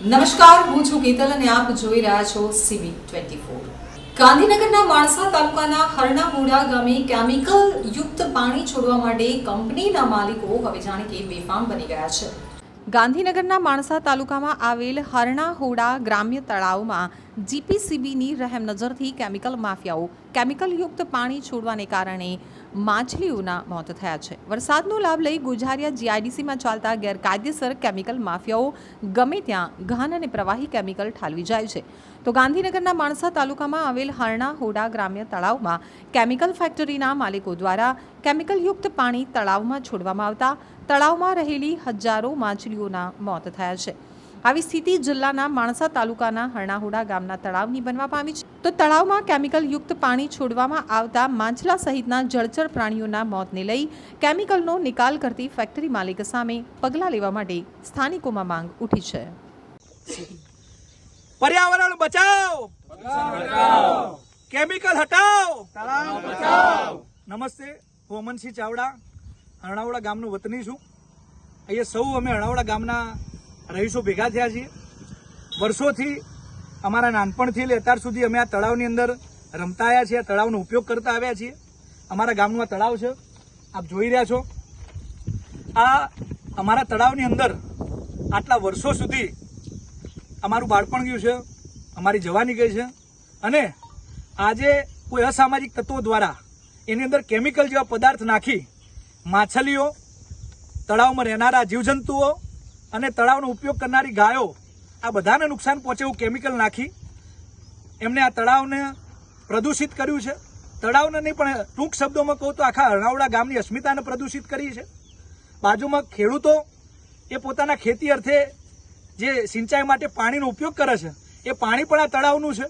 નમસ્કાર, હું છું કેતલ અને આપ જોઈ રહ્યા છો સીવી ટ્વેન્ટી ફોર ગાંધીનગરના માણસા તાલુકાના હરણામુડા ગામે કેમિકલ યુક્ત પાણી છોડવા માટે કંપનીના માલિકો હવે જાણે કે બેફામ બની ગયા છે. ગાંધીનગરના માણસા તાલુકામાં આવેલ હરણાહોડા ગ્રામ્ય તળાવમાં જીપીસીબીની રહેમ નજરથી કેમિકલ માફિયાઓ, કેમિકલયુક્ત પાણી છોડવાને કારણે માછલીઓના મોત થયા છે. વરસાદનો લાભ લઈ ગુજારિયા જીઆઈડીસીમાં ચાલતા ગેરકાયદેસર કેમિકલ માફિયાઓ ગમે ત્યાં ઘાન અને પ્રવાહી કેમિકલ ઠાલવી જાય છે. તો ગાંધીનગરના માણસા તાલુકામાં આવેલ હરણા હોડા ગ્રામ્ય તળાવમાં કેમિકલ ફેક્ટરીના માલિકો દ્વારા કેમિકલયુક્ત પાણી તળાવમાં છોડવામાં આવતા તળાવમાં રહેલી હજારો માછલીઓના મોત થયા છે. આવી સ્થિતિ જિલ્લાના માણસા તાલુકાના હરણાહુડા ગામના તળાવની બનવા પામી છે. તો તળાવમાં કેમિકલયુક્ત પાણી છોડવામાં આવતા માંછલા સહિતના જળચર પ્રાણીઓના મોતને લઈ કેમિકલનો નિકાલ કરતી ફેક્ટરી માલિક સામે પગલાં લેવા માટે સ્થાનિકોમાં માંગ ઉઠી છે. પર્યાવરણ બચાવ! કેમિકલ હટાવ! નમસ્તે હું અમનસિંહ ચાવડા હરણાવડા ગામનો વતની છું. અહીંયા સૌ અમે હરણાવડા ગામના રહીશો ભેગા થયા છીએ. વર્ષોથી અમારા નાનપણથી લે અત્યાર સુધી અમે આ તળાવની અંદર રમતા આવ્યા છીએ તળાવનો ઉપયોગ કરતા આવ્યા છીએ. અમારા ગામનું આ તળાવ છે. આપ જોઈ રહ્યા છો. આ અમારા તળાવની અંદર આટલા વર્ષો સુધી અમારું બાળપણ ગયું છે, અમારી જવાની ગઈ છે અને આજે કોઈ અસામાજિક તત્વો દ્વારા એની અંદર કેમિકલ જેવા પદાર્થ નાખી માછલીઓ તળાવમાં રહેનારા જીવજંતુઓ અને તળાવનો ઉપયોગ કરનારી ગાયો આ બધાને નુકસાન પહોંચે એવું કેમિકલ નાખી. એમને આ તળાવને પ્રદૂષિત કર્યું છે. તળાવને નહીં, પણ ટૂંક શબ્દોમાં કહું તો આખા અરણાવડા ગામની અસ્મિતાને પ્રદૂષિત કરી છે. બાજુમાં ખેડૂતો એ પોતાના ખેતી અર્થે જે સિંચાઈ માટે પાણીનો ઉપયોગ કરે છે, એ પાણી પણ આ તળાવનું છે.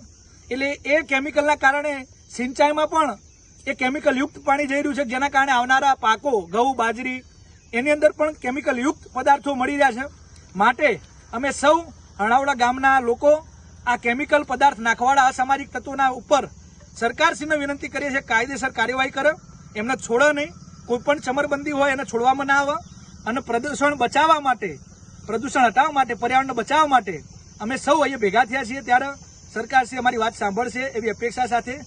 એટલે એ કેમિકલના કારણે સિંચાઈમાં પણ એ કેમિકલ યુક્ત પાણી જઈ રહ્યું છે, જેના કારણે આવનારા પાકો, ઘઉં, બાજરી એની અંદર પણ કેમિકલ યુક્ત પદાર્થો મળી રહ્યા છે. માટે અમે સૌ હણાવડા ગામના લોકો આ કેમિકલ પદાર્થ નાખવાળા અસામાજિક તત્વોના ઉપર સરકારશ્રીને વિનંતી કરીએ છીએ, કાયદેસર કાર્યવાહી કરે. એમને છોડે નહીં. કોઈપણ ચમરબંધી હોય એને છોડવામાં ના આવે. અને પ્રદૂષણ બચાવવા માટે, પ્રદૂષણ હટાવવા માટે, પર્યાવરણને બચાવવા માટે અમે સૌ અહીંયા ભેગા થયા છીએ. ત્યારે સરકારશ્રી અમારી વાત સાંભળશે એવી અપેક્ષા સાથે